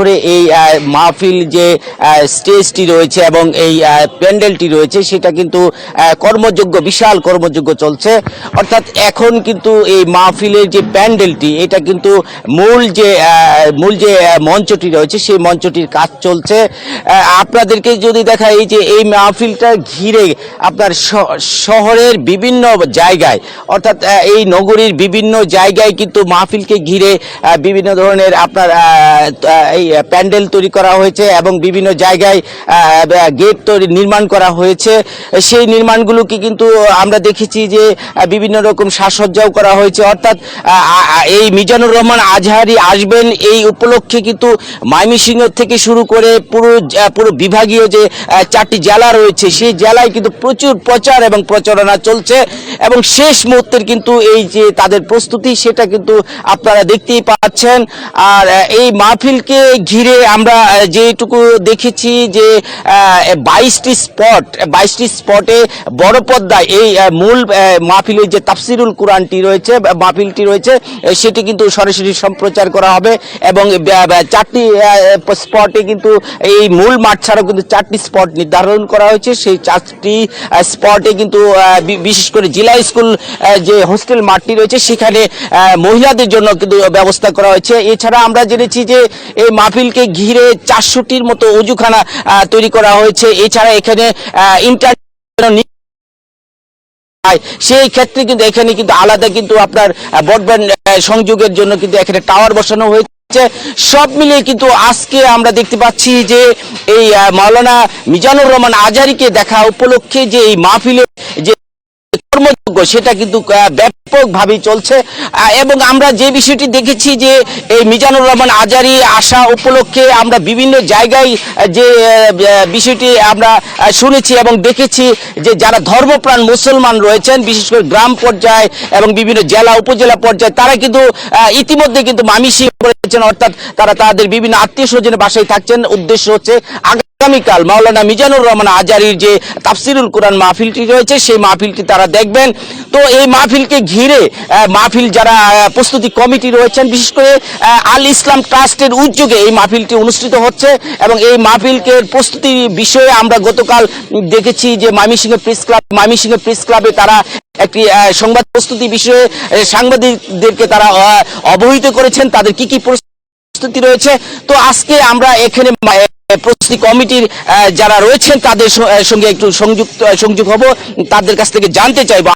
করে এই মাহফিল যে স্টেজটি রয়েছে এবং এই প্যান্ডেলটি রয়েছে, সেটা কিন্তু কর্মযোগ্য, বিশাল কর্মযোগ্য চলছে। অর্থাৎ এখন কিন্তু এই মাহফিলের যে প্যান্ডেলটি, এটা কিন্তু মূল যে মূল যে মঞ্চটি রয়েছে, সেই মঞ্চটির কাজ চলছে। আপনাদেরকে যদি দেখা এই যে এই মাহফিলটা ঘিরে আপনার শহরের বিভিন্ন জায়গায়, অর্থাৎ এই নগরীর বিভিন্ন জায়গায় কিন্তু মাহফিলকে ঘিরে বিভিন্ন ধরনের আপনার এই প্যান্ডেল তৈরি করা হয়েছে এবং বিভিন্ন জায়গায় গেট তৈরি, নির্মাণ করা হয়েছে। সেই নির্মাণগুলোকে কিন্তু আমরা দেখেছি যে বিভিন্ন রকম সাজসজ্জাও করা হয়েছে। অর্থাৎ এই মিজানুর রহমান আজহারি আসবেন এই উপলক্ষে কিন্তু ময়মনসিংহ থেকে শুরু করে পুরো পুরো বিভাগীয় যে চারটি জেলা রয়েছে, সেই জেলায় কিন্তু প্রচুর প্রচার এবং প্রচারণা চলছে এবং শেষ মুহূর্তের কিন্তু এই যে তাদের প্রস্তুতি, সেটা কিন্তু আপনারা দেখতেই পাচ্ছেন। আর এই মাহফিলকে ঘিরে আমরা যেটুকু দেখেছি যে বাইশটি স্পট, বাইশটি স্পটে বড় পদ্মায় এই মূল মাহফিলের যে তাফসিরুল কোরআনটি রয়েছে মাহফিলটি রয়েছে সেটি কিন্তু সরাসরি সম্প্রচার করা হবে এবং চারটি স্পটে কিন্তু এই মূল মাঠ ছাড়াও কিন্তু চারটি স্পট নির্ধারণ করা হয়েছে। সেই চারটি স্পটে কিন্তু বিশেষ করে জেলা স্কুল যে হোস্টেল মাঠটি রয়েছে, সেখানে মহিলাদের জন্য কিন্তু ব্যবস্থা করা হয়েছে। এছাড়া আমরা জেনেছি যে, এই মাহফিলকে ঘিরে চারশোটির মতো অজুখানা তৈরি করা হয়েছে। এছাড়া এখানে ইন্টার সেই ক্ষেত্রে কিন্তু এখানে কিন্তু আলাদা কিন্তু আপনার ব্রডব্যান্ড সংযোগের জন্য কিন্তু এখানে টাওয়ার বসানো হয়েছে। সব মিলিয়ে কিন্তু আজকে আমরা দেখতে পাচ্ছি যে এই মাওলানা মিজানুর রহমান আজারিকে দেখা উপলক্ষে যে এই মাহফিলে যে কর্মযোগ্য সেটা কিন্তু ব্যাপকভাবে চলছে। এবং আমরা যে বিষয়টি দেখেছি যে, এই মিজানুর রহমান আজারি আসা উপলক্ষে আমরা বিভিন্ন জায়গায় যে বিষয়টি আমরা শুনেছি এবং দেখেছি যে, যারা ধর্মপ্রাণ মুসলমান রয়েছেন, বিশেষ করে গ্রাম পর্যায়ে এবং বিভিন্ন জেলা, উপজেলা পর্যায়ে, তারা কিন্তু ইতিমধ্যে কিন্তু মামিসি করেছেন অর্থাৎ তারা তাদের বিভিন্ন আত্মীয় স্বজনের বাসায় থাকছেন। উদ্দেশ্য হচ্ছে আগামীকাল মাওলানা মিজানুর রহমান আজারির যে তাফসিরুল কোরআন মাহফিলটি রয়েছে, সেই মাহফিলটি তারা দেখবেন। তো এই মাহফিলকে ঘিরে মাহফিল যারা প্রস্তুতি কমিটি রয়েছেন, বিশেষ করে আল ইসলাম ট্রাস্টের উদ্যোগে এই মাহফিলটি অনুষ্ঠিত হচ্ছে এবং এই মাহফিলকে প্রস্তুতি বিষয়ে আমরা গতকাল দেখেছি যে Mymensingh press club, Mymensingh press ক্লাবে তারা একটি সংবাদ প্রস্তুতি বিষয়ে সাংবাদিকদেরকে তারা অবহিত করেছেন। তাদের কি কি প্রস্তুতি রয়েছে? তো আজকে আমরা এখানে প্রস্তুতি কমিটির যারা রয়েছেন তাদের সঙ্গে একটু সংযুক্ত সংযোগ হব। তাদের কাছ থেকে জানতে চাইব।